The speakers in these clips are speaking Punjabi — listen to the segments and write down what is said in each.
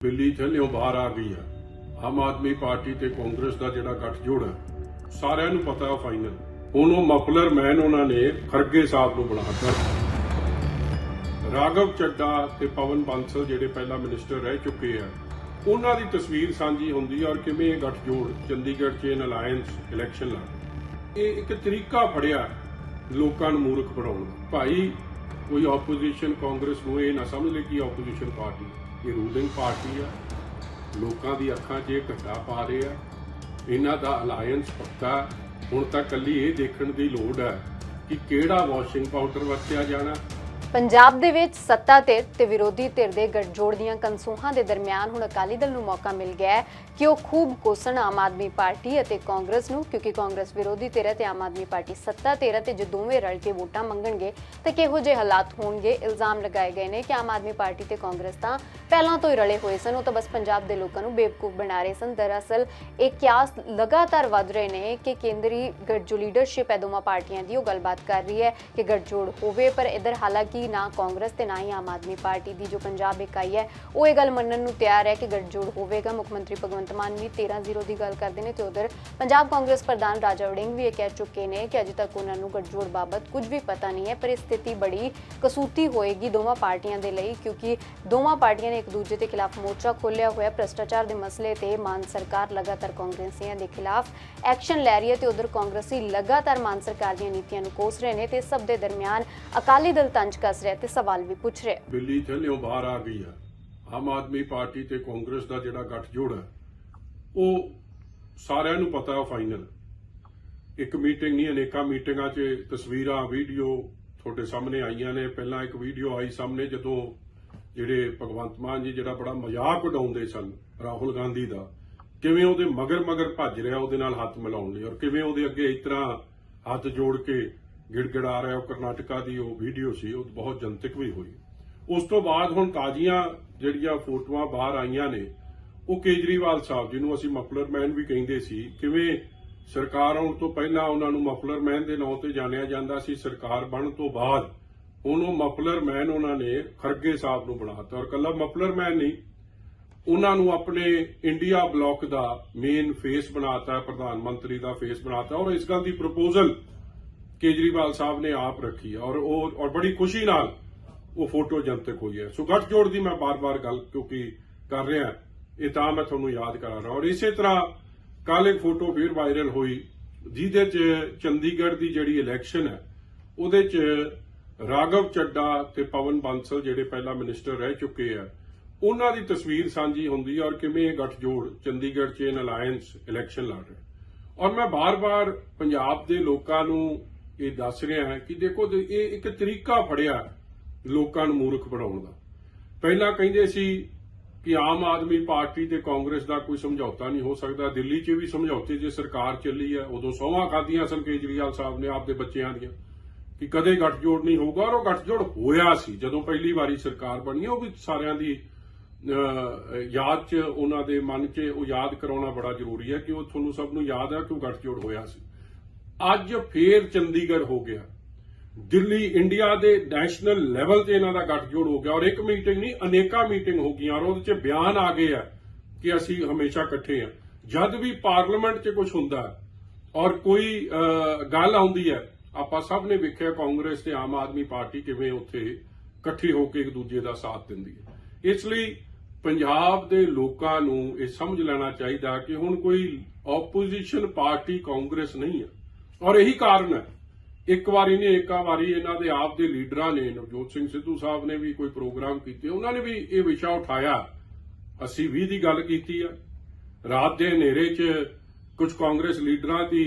ਦਿੱਲੀ ਥੱਲਿਓਂ ਬਾਹਰ ਆ ਗਈ ਹੈ ਆਮ ਆਦਮੀ ਪਾਰਟੀ ਤੇ ਕਾਂਗਰਸ ਦਾ ਜਿਹੜਾ ਗੱਠਜੋੜ ਹੈ ਸਾਰਿਆਂ ਨੂੰ ਪਤਾ ਫਾਈਨਲ ਹੁਣ ਉਹ ਮਫਲਰ ਮੈਨ ਉਹਨਾਂ ਨੇ ਖਰਗੇ ਸਾਹਿਬ ਨੂੰ ਬਣਾਤਾ ਰਾਘਵ ਚੱਡਾ ਤੇ ਪਵਨ ਬਾਂਸਲ ਜਿਹੜੇ ਪਹਿਲਾਂ ਮਿਨਿਸਟਰ ਰਹਿ ਚੁੱਕੇ ਆ, ਉਹਨਾਂ ਦੀ ਤਸਵੀਰ ਸਾਂਝੀ ਹੁੰਦੀ ਹੈ ਔਰ ਕਿਵੇਂ ਇਹ ਗੱਠਜੋੜ ਚੰਡੀਗੜ੍ਹ ਚ ਇਨ ਅਲਾਈਅੰਸ ਇਲੈਕਸ਼ਨ ਲੜ ਇਹ ਇੱਕ ਤਰੀਕਾ ਫੜਿਆ ਲੋਕਾਂ ਨੂੰ ਮੂਰਖ ਬਣਾਉਣ ਦਾ। ਭਾਈ, ਕੋਈ ਆਪੋਜੀਸ਼ਨ ਕਾਂਗਰਸ ਨੂੰ ਇਹ ਨਾ ਸਮਝ ਲੈ ਕਿ ਆਪੋਜੀਸ਼ਨ ਪਾਰਟੀ ਇਹ ਰੂਲਿੰਗ ਪਾਰਟੀ ਆ। ਲੋਕਾਂ ਦੀ ਅੱਖਾਂ 'ਚ ਇਹ ਘੱਟਾ ਪਾ ਰਹੇ ਆ। ਇਹਨਾਂ ਦਾ ਅਲਾਈਅੰਸ ਪੱਕਾ। ਹੁਣ ਤਾਂ ਕੱਲੀ ਇਹ ਦੇਖਣ ਦੀ ਲੋੜ ਹੈ ਕਿ ਕਿਹੜਾ ਵਾਸ਼ਿੰਗ ਪਾਊਡਰ ਵਰਤਿਆ ਜਾਣਾ। ਪੰਜਾਬ ਦੇ ਵਿੱਚ ਸੱਤਾ ਧਿਰ ਤੇ ਵਿਰੋਧੀ ਧਿਰ ਦੇ ਗੱਠਜੋੜ ਦੀਆਂ ਕੰਸੂਹਾਂ ਦੇ ਦਰਮਿਆਨ ਹੁਣ ਅਕਾਲੀ ਦਲ ਨੂੰ ਮੌਕਾ ਮਿਲ ਗਿਆ ਹੈ ਕਿ ਉਹ ਖੂਬ ਕੋਸਣ ਆਮ ਆਦਮੀ ਪਾਰਟੀ ਅਤੇ ਕਾਂਗਰਸ ਨੂੰ, ਕਿਉਂਕਿ ਕਾਂਗਰਸ ਵਿਰੋਧੀ ਧਿਰ ਹੈ ਤੇ ਆਮ ਆਦਮੀ ਪਾਰਟੀ ਸੱਤਾ ਧਿਰ ਹੈ ਤੇ ਜੇ ਦੋਵੇਂ ਰਲ ਕੇ ਵੋਟਾਂ ਮੰਗਣਗੇ ਤਾਂ ਕਿਹੋ ਜਿਹੇ ਹਾਲਾਤ ਹੋਣਗੇ? ਇਲਜ਼ਾਮ ਲਗਾਏ ਗਏ ਨੇ ਕਿ ਆਮ ਆਦਮੀ ਪਾਰਟੀ ਤੇ ਕਾਂਗਰਸ ਤਾਂ ਪਹਿਲਾਂ ਤੋਂ ਹੀ ਰਲੇ ਹੋਏ ਸਨ। ਉਹ ਤਾਂ ਬਸ ਪੰਜਾਬ ਦੇ ਲੋਕਾਂ ਨੂੰ ਬੇਵਕੂਫ ਬਣਾ ਰਹੇ ਸਨ। ਦਰਅਸਲ ਇਹ ਕਿਆਸ ਲਗਾਤਾਰ ਵੱਧ ਰਹੇ ਨੇ ਕਿ ਕੇਂਦਰੀ ਗੱਠਜੋੜ ਲੀਡਰਸ਼ਿਪ ਹੈ ਦੋਵਾਂ ਪਾਰਟੀਆਂ ਦੀ। ਉਹ ਗੱਲਬਾਤ ਕਰ ਰਹੀ ਹੈ ਕਿ ਗੱਠਜੋੜ ਹੋਵੇ ਪਰ ਇਧਰ ਹਾਲਾਂਕਿ ਨਾ ਕਾਂਗਰਸ ਤੇ ਨਾ ਹੀ ਆਮ ਆਦਮੀ ਪਾਰਟੀ ਦੀ ਜੋ ਪੰਜਾਬ ਇਕਾਈ ਹੈ, ਉਹ ਇਹ ਗੱਲ ਮੰਨਣ ਨੂੰ ਤਿਆਰ ਹੈ ਕਿ ਗੱਠਜੋੜ ਹੋਵੇਗਾ। ਮੁੱਖ ਮੰਤਰੀ ਭਗਵੰਤ ਮਾਨ ਵੀ 13-0 ਦੀ ਗੱਲ ਕਰਦੇ ਨੇ ਤੇ ਉਧਰ ਪੰਜਾਬ ਕਾਂਗਰਸ ਪ੍ਰਧਾਨ ਰਾਜਾ ਵੜਿੰਗ ਵੀ ਇਹ ਕਹਿ ਚੁੱਕੇ ਨੇ ਕਿ ਅਜੇ ਤੱਕ ਉਹਨਾਂ ਨੂੰ ਗੱਠਜੋੜ ਬਾਬਤ ਕੁਝ ਵੀ ਪਤਾ ਨਹੀਂ ਹੈ, ਪਰ ਇਹ ਸਥਿਤੀ ਬੜੀ ਕਸੂਤੀ ਹੋਏਗੀ ਦੋਵਾਂ ਪਾਰਟੀਆਂ ਦੇ ਲਈ, ਕਿਉਂਕਿ ਦੋਵਾਂ ਪਾਰਟੀਆਂ ਨੇ ਇੱਕ ਦੂਜੇ ਦੇ ਖਿਲਾਫ ਮੋਰਚਾ ਖੋਲ੍ਹਿਆ ਹੋਇਆ। ਭ੍ਰਸ਼ਟਾਚਾਰ ਦੇ ਮਸਲੇ ਤੇ ਮਾਨ ਸਰਕਾਰ ਲਗਾਤਾਰ ਕਾਂਗਰਸੀਆਂ ਦੇ ਖਿਲਾਫ ਐਕਸ਼ਨ ਲੈ ਰਹੀ ਹੈ ਤੇ ਉਧਰ ਕਾਂਗਰਸੀ ਲਗਾਤਾਰ ਮਾਨ ਸਰਕਾਰ ਦੀਆਂ ਨੀਤੀਆਂ ਨੂੰ ਕੋਸ ਰਹੇ ਨੇ ਤੇ ਸਭ ਦੇ ਦਰਮਿਆਨ ਅਕਾਲੀ ਦਲ ਤੰਜ ਕਰ ਕੱਸ ਰਿਹਾ ਤੇ ਸਵਾਲ ਵੀ ਪੁੱਛ ਰਿਹਾ। ਬਿੱਲੀ ਥੱਲਿਓਂ ਬਾਹਰ ਆ ਗਈ ਹੈ। ਆਮ ਆਦਮੀ ਪਾਰਟੀ ਤੇ ਕਾਂਗਰਸ ਦਾ ਜਿਹੜਾ ਗੱਠਜੋੜ ਹੈ, ਉਹ ਸਾਰਿਆਂ ਨੂੰ ਪਤਾ ਹੈ ਫਾਈਨਲ ਇੱਕ ਮੀਟਿੰਗ ਨਹੀਂ, ਅਨੇਕਾਂ ਮੀਟਿੰਗਾਂ 'ਚ ਤਸਵੀਰਾਂ, ਵੀਡੀਓ ਤੁਹਾਡੇ ਸਾਹਮਣੇ ਆਈਆਂ ਨੇ। ਪਹਿਲਾਂ ਇੱਕ ਵੀਡੀਓ ਆਈ ਸਾਹਮਣੇ ਜਦੋਂ ਜਿਹੜੇ ਭਗਵੰਤ ਮਾਨ ਜੀ ਜਿਹੜਾ ਬੜਾ ਮਜ਼ਾਕ ਉਡਾਉਂਦੇ ਸਨ ਰਾਹੁਲ ਗਾਂਧੀ ਦਾ, ਕਿਵੇਂ ਉਹਦੇ ਮਗਰ ਮਗਰ ਭੱਜ ਰਿਹਾ, ਉਹਦੇ ਨਾਲ ਹੱਥ ਮਿਲਾਉਣ ਲਈ ਔਰ ਕਿਵੇਂ ਉਹਦੇ ਅੱਗੇ ਇਸ ਤਰ੍ਹਾਂ ਹੱਥ ਜੋੜ ਕੇ ਗਿੜਗਿੜਾ ਰਿਹਾ, ਉਹ ਕਰਨਾਟਕਾ ਦੀ ਉਹ ਵੀਡੀਓ ਸੀ, ਉਹ ਬਹੁਤ ਜਨਤਕ ਵੀ ਹੋਈ। ਉਸ ਤੋਂ ਬਾਅਦ ਹੁਣ ਤਾਜ਼ੀਆਂ ਜਿਹੜੀਆਂ ਫੋਟੋਆਂ ਬਾਹਰ ਆਈਆਂ ਨੇ, ਉਹ ਕੇਜਰੀਵਾਲ ਸਾਹਿਬ, ਜਿਹਨੂੰ ਅਸੀਂ ਮਫਲਰ ਮੈਨ ਵੀ ਕਹਿੰਦੇ ਸੀ, ਕਿਵੇਂ ਸਰਕਾਰ ਆਉਣ ਤੋਂ ਪਹਿਲਾਂ ਉਹਨਾਂ ਨੂੰ ਮਫਲਰ ਮੈਨ ਦੇ ਨਾਂ ਤੇ ਜਾਣਿਆ ਜਾਂਦਾ ਸੀ, ਸਰਕਾਰ ਬਣਨ ਤੋਂ ਬਾਅਦ ਉਹਨੂੰ ਮਫਲਰ ਮੈਨ ਉਹਨਾਂ ਨੇ ਖਰਗੇ ਸਾਹਿਬ ਨੂੰ ਬਣਾਤਾ ਔਰ ਕੱਲਾ ਮਫਲਰ ਮੈਨ ਨਹੀਂ, ਉਹਨਾਂ ਨੂੰ ਆਪਣੇ ਇੰਡੀਆ ਬਲਾਕ ਦਾ ਮੇਨ ਫੇਸ ਬਣਾਤਾ, ਪ੍ਰਧਾਨ ਮੰਤਰੀ ਦਾ ਫੇਸ ਬਣਾਤਾ, ਔਰ ਇਸ ਗੱਲ ਦੀ ਪ੍ਰਪੋਜ਼ਲ ਕੇਜਰੀਵਾਲ ਸਾਹਿਬ ਨੇ ਆਪ ਰੱਖੀ ਹੈ ਔਰ ਉਹ ਔਰ ਬੜੀ ਖੁਸ਼ੀ ਨਾਲ ਉਹ ਫੋਟੋ ਜਨਤਕ ਹੋਈ ਹੈ। ਸੋ ਗੱਠਜੋੜ ਦੀ ਮੈਂ ਬਾਰ-ਬਾਰ ਗੱਲ ਕਿਉਂਕਿ ਕਰ ਰਿਹਾ, ਇਹ ਤਾਂ ਮੈਂ ਤੁਹਾਨੂੰ ਯਾਦ ਕਰਾ ਰਿਹਾ ਔਰ ਇਸੇ ਤਰ੍ਹਾਂ ਕੱਲ ਇੱਕ ਫੋਟੋ ਫਿਰ ਵਾਇਰਲ ਹੋਈ, ਜਿਹਦੇ 'ਚ ਚੰਡੀਗੜ੍ਹ ਦੀ ਜਿਹੜੀ ਇਲੈਕਸ਼ਨ ਹੈ, ਉਹਦੇ 'ਚ ਰਾਘਵ ਚੱਡਾ ਤੇ ਪਵਨ ਬਾਂਸਲ ਜਿਹੜੇ ਪਹਿਲਾਂ ਮਿਨਿਸਟਰ ਰਹਿ ਚੁੱਕੇ ਆ, ਉਹਨਾਂ ਦੀ ਤਸਵੀਰ ਸਾਂਝੀ ਹੁੰਦੀ ਹੈ ਔਰ ਕਿਵੇਂ ਇਹ ਗੱਠਜੋੜ ਚੰਡੀਗੜ੍ਹ 'ਚ ਇਨ ਅਲਾਈਅੰਸ ਇਲੈਕਸ਼ਨ ਲੜ ਰਿਹਾ। ਔਰ ਮੈਂ ਬਾਰ-ਬਾਰ ਪੰਜਾਬ ਦੇ ਲੋਕਾਂ ਨੂੰ ਇਹ ਦੱਸ ਰਿਹਾ ਹੈ ਕਿ ਦੇਖੋ ਇਹ ਇੱਕ ਤਰੀਕਾ ਫੜਿਆ ਲੋਕਾਂ ਨੂੰ ਮੂਰਖ ਬਣਾਉਣ ਦਾ। ਪਹਿਲਾਂ ਕਹਿੰਦੇ ਸੀ ਕਿ ਆਮ ਆਦਮੀ ਪਾਰਟੀ ਤੇ ਕਾਂਗਰਸ ਦਾ ਕੋਈ ਸਮਝੌਤਾ ਨਹੀਂ ਹੋ ਸਕਦਾ। ਦਿੱਲੀ 'ਚ ਵੀ ਸਮਝੌਤੇ ਜੇ ਸਰਕਾਰ ਚੱਲੀ ਹੈ, ਉਦੋਂ ਸੋਹਾਂ ਖਾਧੀਆਂ ਸਨ ਕੇਜਰੀਵਾਲ ਸਾਹਿਬ ਨੇ ਆਪਦੇ ਬੱਚਿਆਂ ਦੀਆਂ। ਕਿ ਕਦੇ ਗੱਠਜੋੜ ਨਹੀਂ ਹੋਊਗਾ ਔਰ ਉਹ ਗੱਠਜੋੜ ਹੋਇਆ ਸੀ। ਜਦੋਂ ਪਹਿਲੀ ਵਾਰੀ ਸਰਕਾਰ ਬਣੀ, ਉਹ ਵੀ ਸਾਰਿਆਂ ਦੀ ਯਾਦ 'ਚ, ਉਹਨਾਂ ਦੇ ਮਨ 'ਚ ਉਹ ਯਾਦ ਕਰਾਉਣਾ ਬੜਾ ਜ਼ਰੂਰੀ ਹੈ ਕਿ ਉਹ ਤੁਹਾਨੂੰ ਸਭ ਨੂੰ ਯਾਦ ਹੈ ਕਿ ਉਹ ਗੱਠਜੋੜ ਹੋਇਆ ਸੀ। ਅੱਜ ਫੇਰ ਚੰਡੀਗੜ੍ਹ ਹੋ ਗਿਆ। ਦਿੱਲੀ, ਇੰਡੀਆ ਦੇ ਨੈਸ਼ਨਲ ਲੈਵਲ ਤੇ ਇਹਨਾਂ ਦਾ ਗੱਠਜੋੜ ਹੋ ਗਿਆ ਔਰ ਇੱਕ ਮੀਟਿੰਗ ਨਹੀਂ, ਅਨੇਕਾਂ ਮੀਟਿੰਗ ਹੋ ਗਈਆਂ ਔਰ ਉਹਦੇ 'ਚ ਬਿਆਨ ਆ ਗਏ ਆ ਕਿ ਅਸੀਂ ਹਮੇਸ਼ਾ ਇਕੱਠੇ ਆ। ਜਦ ਵੀ ਪਾਰਲੀਮੈਂਟ 'ਚ ਕੁਝ ਹੁੰਦਾ ਔਰ ਕੋਈ ਗੱਲ ਆਉਂਦੀ ਹੈ, ਆਪਾਂ ਸਭ ਨੇ ਵੇਖਿਆ ਕਾਂਗਰਸ ਤੇ ਆਮ ਆਦਮੀ ਪਾਰਟੀ ਕਿਵੇਂ ਉੱਥੇ ਇਕੱਠੇ ਹੋ ਕੇ ਇੱਕ ਦੂਜੇ ਦਾ ਸਾਥ ਦਿੰਦੀ ਹੈ। ਇਸ ਲਈ ਪੰਜਾਬ ਦੇ ਲੋਕਾਂ ਨੂੰ ਇਹ ਸਮਝ ਲੈਣਾ ਚਾਹੀਦਾ ਕਿ ਹੁਣ ਕੋਈ ਆਪੋਜੀਸ਼ਨ ਪਾਰਟੀ ਕਾਂਗਰਸ ਨਹੀਂ ਹੈ ਔਰ ਇਹੀ ਕਾਰਨ ਹੈ। ਇੱਕ ਵਾਰੀ ਨਹੀਂ ਏਕਾ ਵਾਰੀ ਇਹਨਾਂ ਦੇ ਆਪ ਦੇ ਲੀਡਰਾਂ ਨੇ, ਨਵਜੋਤ ਸਿੰਘ ਸਿੱਧੂ ਸਾਹਿਬ ਨੇ ਵੀ ਕੋਈ ਪ੍ਰੋਗਰਾਮ ਕੀਤੇ, ਉਹਨਾਂ ਨੇ ਵੀ ਇਹ ਵਿਸ਼ਾ ਉਠਾਇਆ। ਅਸੀਂ ਵੀ ਦੀ ਗੱਲ ਕੀਤੀ ਆ। ਰਾਤ ਦੇ ਹਨੇਰੇ 'ਚ ਕੁਝ ਕਾਂਗਰਸ ਲੀਡਰਾਂ ਦੀ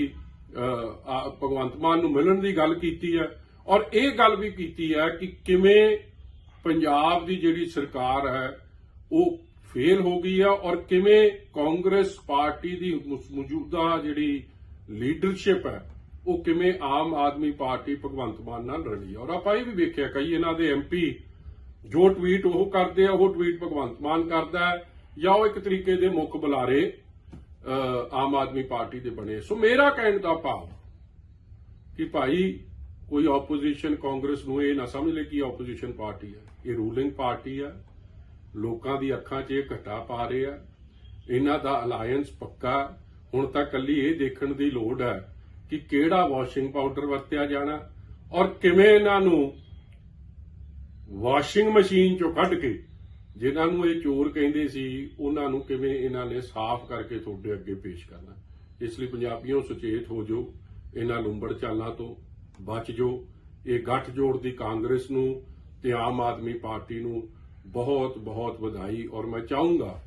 ਭਗਵੰਤ ਮਾਨ ਨੂੰ ਮਿਲਣ ਦੀ ਗੱਲ ਕੀਤੀ ਹੈ ਔਰ ਇਹ ਗੱਲ ਵੀ ਕੀਤੀ ਹੈ ਕਿ ਕਿਵੇਂ ਪੰਜਾਬ ਦੀ ਜਿਹੜੀ ਸਰਕਾਰ ਹੈ, ਉਹ ਫੇਲ ਹੋ ਗਈ ਹੈ ਔਰ ਕਿਵੇਂ ਕਾਂਗਰਸ ਪਾਰਟੀ ਦੀ ਮੌਜੂਦਾ ਜਿਹੜੀ ਲੀਡਰਸ਼ਿਪ ਹੈ ਉਹ ਕਿਵੇਂ ਆਮ ਆਦਮੀ ਪਾਰਟੀ ਭਗਵੰਤ ਮਾਨ ਨਾਲ ਰਲੀ ਔਰ ਆਪਾਂ ਇਹ ਵੀ ਵੇਖਿਆ, ਕਈ ਇਹਨਾਂ ਦੇ ਐਮਪੀ ਜੋ ਟਵੀਟ ਉਹ ਕਰਦੇ ਆ, ਉਹ ਟਵੀਟ ਭਗਵੰਤ ਮਾਨ ਕਰਦਾ ਹੈ ਜਾਂ ਉਹ ਇੱਕ ਤਰੀਕੇ ਦੇ ਮੁੱਖ ਬੁਲਾਰੇ ਆਮ ਆਦਮੀ ਪਾਰਟੀ ਦੇ ਬਣੇ। ਸੋ ਮੇਰਾ ਕਹਿਣ ਦਾ ਭਾਵ ਕਿ ਭਾਈ ਕੋਈ ਆਪੋਜੀਸ਼ਨ ਕਾਂਗਰਸ ਨੂੰ ਇਹ ਨਾ ਸਮਝ ਲੈ ਕਿ ਆਪੋਜੀਸ਼ਨ ਪਾਰਟੀ ਹੈ। ਇਹ ਰੂਲਿੰਗ ਪਾਰਟੀ ਹੈ। ਲੋਕਾਂ ਦੀ ਅੱਖਾਂ 'ਚ ਇਹ ਘਟਾ ਪਾ ਰਹੇ ਆ ਇਹਨਾਂ ਦਾ ਅਲਾਈਅੰਸ ਪੱਕਾ ਹੁਣ ਤਾਂ ਕੱਲੀ ਇਹ ਦੇਖਣ ਦੀ ਲੋੜ ਹੈ ਕਿ ਕਿਹੜਾ ਵਾਸ਼ਿੰਗ ਪਾਊਡਰ ਵਰਤਿਆ ਜਾਣਾ ਔਰ ਕਿਵੇਂ ਇਹਨਾਂ ਨੂੰ ਵਾਸ਼ਿੰਗ ਮਸ਼ੀਨ ਚੋਂ ਕੱਢ ਕੇ ਜਿਨ੍ਹਾਂ ਨੂੰ ਇਹ ਚੋਰ ਕਹਿੰਦੇ ਸੀ, ਉਹਨਾਂ ਨੂੰ ਕਿਵੇਂ ਇਹਨਾਂ ਨੇ ਸਾਫ਼ ਕਰਕੇ ਤੁਹਾਡੇ ਅੱਗੇ ਪੇਸ਼ ਕਰਨਾ। ਇਸ ਲਈ ਪੰਜਾਬੀਓ ਸੁਚੇਤ ਹੋ ਜਾਓ, ਇਹਨਾਂ ਲੁੰਬੜ ਚਾਲਾਂ ਤੋਂ ਬਚ ਜੋ ਇਹ ਗੱਠ ਜੋੜ ਦੀ ਕਾਂਗਰਸ ਨੂੰ ਤੇ ਆਮ ਆਦਮੀ ਪਾਰਟੀ ਨੂੰ ਬਹੁਤ ਬਹੁਤ ਵਧਾਈ ਔਰ ਮੈਂ ਚਾਹੂੰਗਾ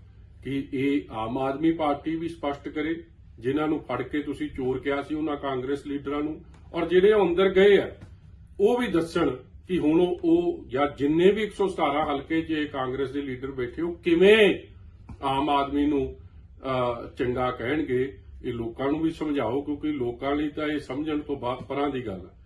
ਕਿ ਇਹ ਆਮ ਆਦਮੀ ਪਾਰਟੀ ਵੀ ਸਪਸ਼ਟ ਕਰੇ ਜਿਨ੍ਹਾਂ ਨੂੰ ਫੜ ਕੇ ਤੁਸੀਂ ਚੋਰ ਕਿਹਾ ਸੀ ਉਹਨਾਂ ਕਾਂਗਰਸ ਲੀਡਰਾਂ ਨੂੰ, ਔਰ ਜਿਹੜੇ ਉਹ ਅੰਦਰ ਗਏ ਆ, ਉਹ ਵੀ ਦੱਸਣ ਕਿ ਹੁਣ ਉਹ- ਜਾਂ ਜਿੰਨੇ ਵੀ 117 ਹਲਕੇ 'ਚ ਇਹ ਕਾਂਗਰਸ ਦੇ ਲੀਡਰ ਬੈਠੇ, ਉਹ ਕਿਵੇਂ ਆਮ ਆਦਮੀ ਨੂੰ ਚੰਗਾ ਕਹਿਣਗੇ, ਇਹ ਲੋਕਾਂ ਨੂੰ ਵੀ ਸਮਝਾਓ, ਕਿਉਂਕਿ ਲੋਕਾਂ ਲਈ ਤਾਂ ਇਹ ਸਮਝਣ ਤੋਂ ਬਾਅਦ ਪਰਾਂ ਦੀ ਗੱਲ ਹੈ